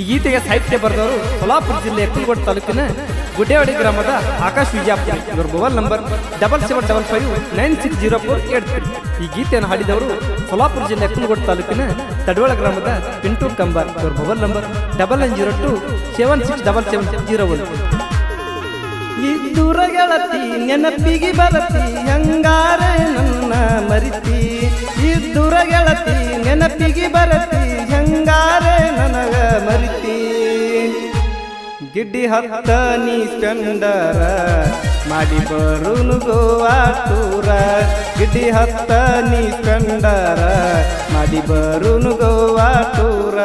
ಈ ಗೀತೆಗೆ ಸಾಹಿತ್ಯ ಬರೆದವರು ಸೊಲಾಪುರ ಜಿಲ್ಲೆ ಕುಲ್ಗೋಡ್ ತಾಲೂಕಿನ ಗುಡ್ಡೇವಾಡಿ ಗ್ರಾಮದ ಆಕಾಶ್ ವಿಜಯಾಪುರ ಇವರ mobile number double seven double five nine six zero four eight ಈ ಗೀತೆಯನ್ನು ಹಾಡಿದವರು ಸೊಲಾಪುರ ಜಿಲ್ಲೆ ಕುಲ್ಗೋಡ್ ತಾಲೂಕಿನ ತಡವಳ ಗ್ರಾಮದ ಪಿಂಟು ಕಂಬರ್. ಇವರ mobile number double nine zero two seven six double seven zero one ಈ ಗೆಳತಿ, ನೆನಪಿಗೆ ಬರತಿ, ಹಂಗಾರೆ ನನ್ನ ಮರಿತಿ. ಈ ಗೆಳತಿ, ನೆನಪಿಗೆ ಬರತಿ ಹಂಗಾರೆ ನನಗ ಮರಿತಿ. ಗಿಡ್ಡಿ ಹತ್ತ ನೀ ಚಂಡರ, ಮಾಡಿ ಬರುನು ಗೋವಾ ತೂರ ಗಿಡ್ಡಿ ಹತ್ತ ನೀ ಚಂಡರ, ಮಾಡಿ ಬರುನು ಗೋವಾ ಟೂರ.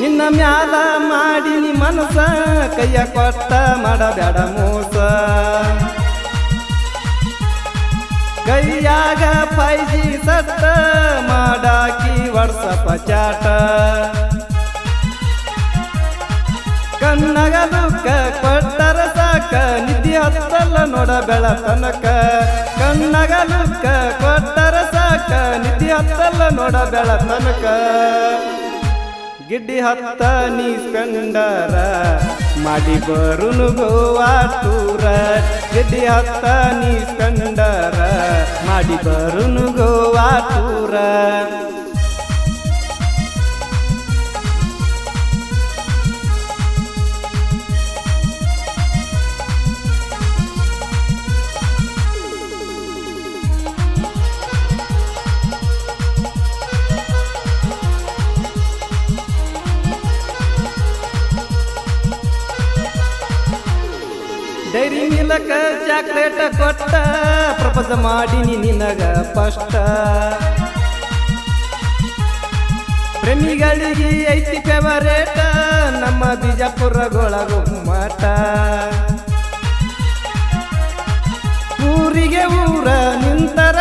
ನಿನ್ನ ಮ್ಯಾಲ ಮಾಡಿನಿ ಮನಸ ಕೈಯ ಕೊಟ್ಟ ಮಾಡಬೇಡ ಮೋಸ. ಕೈಯಾಗ ಫೈಜಿ ಸತ್ತ ಮಾಡಾಕಿ ವರ್ಷ ಪಚಾಟ ಕಣ್ಣಗ ದುಃಖ ಕೊಟ್ಟರ ಸಾಕ ನಿಧಿ ಹತ್ತಲ್ಲ ನೋಡ ಬೆಳತನಕ ದುಃಖ ಕೊಟ್ಟರ ಸಾಕ ನಿಧಿ ಹತ್ತಲ್ಲ ನೋಡ ಬೆಳತನಕ ಗಿಡ್ಡಿ ಹತ್ತ ನೀಸ್ಕಂಡರ ಮಾಡಿ ಬರುನು ಗೋವಾ ಟೂರ ಗಿಡ್ಡಿ ಹತ್ತ ನೀಸ್ಕಂಡರ ಮಾಡಿ ಬರುನು ಗೋವಾ ಮಿಲಕ ಚಾಕ್ಲೇಟ್ ಕೊಟ್ಟ ಪ್ರಪೋಸ್ ಮಾಡಿನಿ ನಿನಗ ಫಸ್ಟ್ ಪ್ರೇಮಿಗಳಿಗೆ ಐತಿ ಫೇವರೇಟ ನಮ್ಮ ಬಿಜಾಪುರಗೊಳಗು ಮಾಟ ಊರಿಗೆ ಊರ ನಿಂತರ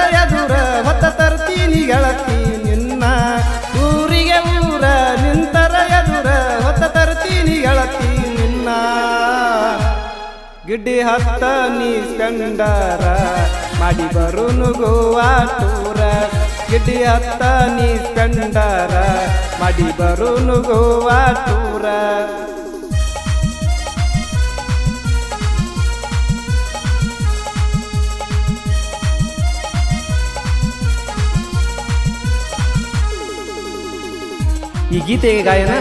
ಗಿಡ್ಡಿ ಹತ್ತ ನೀ ಸ್ಪೆಂಡರ ಮಾಡಿ ಬರು ಗೋವಾ ಟೂರ ಗಿಡ್ಡಿ ಹತ್ತ ನೀ ಸ್ಪೆಂಡರ ಮಾಡಿ ಬರು ಗೋವಾ ಟೂರ ಈ ಗೀತೆಗೆ ಗಾಯನ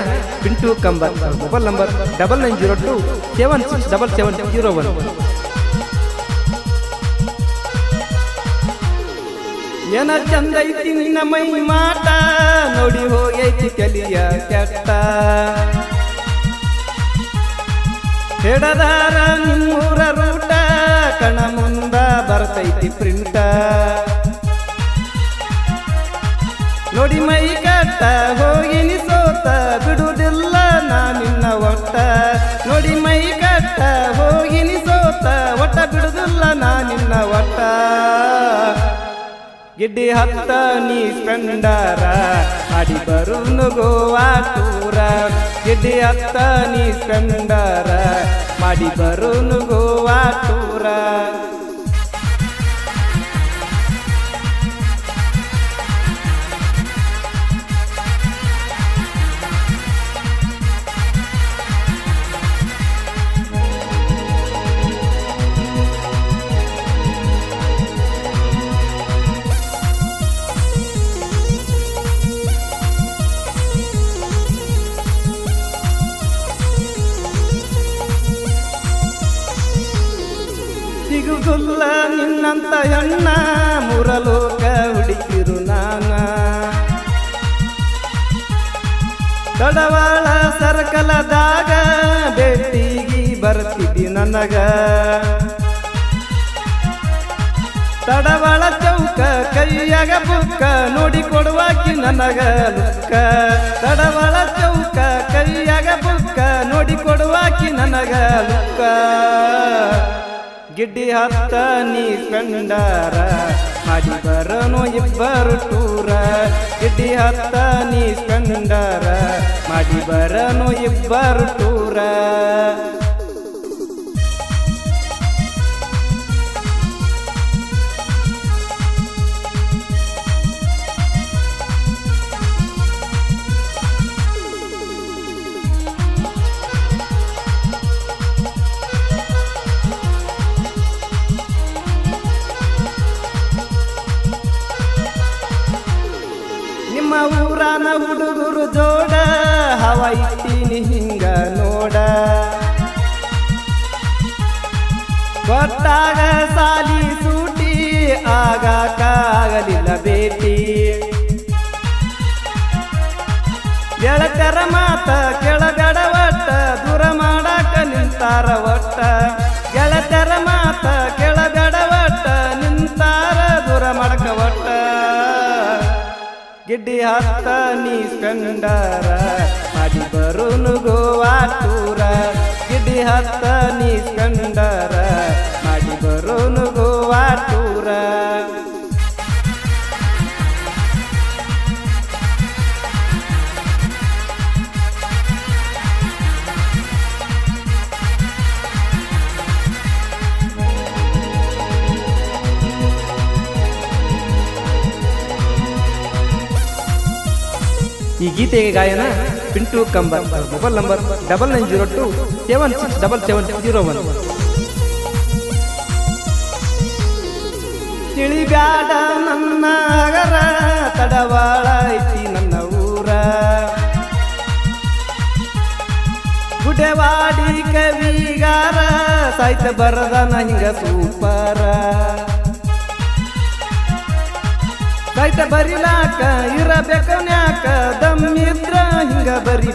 Pintu Kambar mobile number double nine zero two seven six double seven zero one. ಏನ ಚಂದ ಐತಿ ನಿನ್ನ ಮೈ ಮಾಟ ನೋಡಿ ಹೋಗೈತಿ ಕಲಿಯ ಕೆಟ್ಟ. ಹೆಡದಾರ ನಿಮ್ಮೂರ ರೂಟ, ಕಣ ಮುಂದ ಬರ್ತೈತಿ ಪ್ರಿಂಟ. ನೋಡಿ ಮೈ ಒಟ್ಟ ನೋಡಿ ಮೈ ಕಟ್ಟ ಹೋಗಿನಿ ಸೋತ ಒಟ್ಟ ಬಿಡುದಿಲ್ಲ ನಾ ನಿನ್ನ ಒಟ್ಟ. ಗಿಡ್ಡಿ ಹತ್ತ ನೀ ಸ್ಪೆಂಡರ, ಅಡಿ ಬರುನು ಗೋವಾ ಟೂರ. ಗಿಡ್ಡಿ ಹತ್ತ ನೀ ಸ್ಪೆಂಡರ ಮಾಡಿ ಬರುನು ಗೋವಾ ಟೂರ. ಸಿಗುದಿಲ್ಲ ನಿನ್ನಂತ ಎಣ್ಣ ಮುರಲೋಕ ಹುಡುಕಿರು ನಾನ. ತಡವಾಳ ಸರ್ಕಲದಾಗ ಬೆಟ್ಟಿಗಿ ಬರ್ತಿದ್ದಿ ನನಗ. ತಡವಾಳ ಚೌಕ ಕೈಯಾಗ ಬುಕ್ಕ ನೋಡಿ ಕೊಡುವಾಕಿ ನನಗ ಲುಕ್ಕ. ತಡವಾಳ ಚೌಕ ಕೈಯಾಗ ಬುಕ್ಕ ನೋಡಿ ಕೊಡುವಾಕಿ ನನಗ ಲುಕ್ಕ. ಗಿಡ್ಡಿ ಹತ್ತ ನೀ ಕಂಡಾರ? ಮಾಡಿ ಬರನು ಇಬ್ಬರು ಟೂರ. ಗಿಡ್ಡಿ ಹತ್ತ ನೀ ಕಂಡಾರ? ಮಾಡಿ ಬರನು ಇಬ್ಬರು ಟೂರ. ಹಿಂಗ ನೋಡ. ಕೊಟ್ಟಾಗ ಸಾಲಿ ಸೂಟಿ ಆಗಾಕಾಗಲಿಲ್ಲ ಭೇಟಿ. ಗೆಳತರ ಮಾತ ಕೆಳಗಡ ಒಟ್ಟ ದೂರ ಮಾಡಾಕ ನಿಂತಾರ ಒಟ್ಟ ಗೆಳತರ ಮಾತ ಕೆಳಗಡ ಒಟ್ಟ ನಿಂತಾರ ದೂರ ಮಾಡಕ ಒಟ್ಟ ಗಿಡ್ಡಿ ಹತ್ತ ನೀ ಕಂಡಾರ ಮಾಡಿ ಬರುನು ಗೋವಾ ಟೂರ ಗಿಡ್ಡಿ ಹತ್ತ ನೀ ಕಂಡಾರ ಮಾಡಿ ಬರುನು ಗೋವಾ ಟೂರ ಈ ಗೀತೆಗೆ ಗಾಯನ Pintu Kambar, mobile number double nine zero two seven six double seven zero one. ತಿಳಿಬ್ಯಾಡ ನನ್ನ ಅಗರ ತಡವಾಳ ಐತಿ ನನ್ನ ಊರ. ಗುಡವಾಡಿ ಕವಿಗಾರ, ಸಾಯ್ತ ಬರದನ ಹಿಂಗ ಸೂಪರ. ಸಾಯ್ತ ಬರಿಲಾಕ ಇರಬೇಕು ನ್ಯಾಕ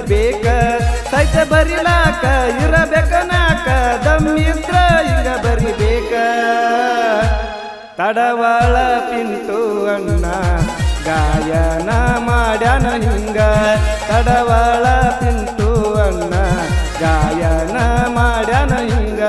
ಬೇಕ ಸಹಿತ ಬರಿಲಾಕ, ಇರಬೇಕ ನಾಕ ದಮ್ಮಿದ್ರ ಈಗ ಬರಿಬೇಕ. ತಡವಾಳ ತಿಂತು ಅಣ್ಣ, ಗಾಯನ ಮಾಡ್ಯಾನ ಹಿಂಗ. ತಡವಾಳ ತಿಂತು ಅಣ್ಣ, ಗಾಯನ ಮಾಡ್ಯಾನ ಹಿಂಗ.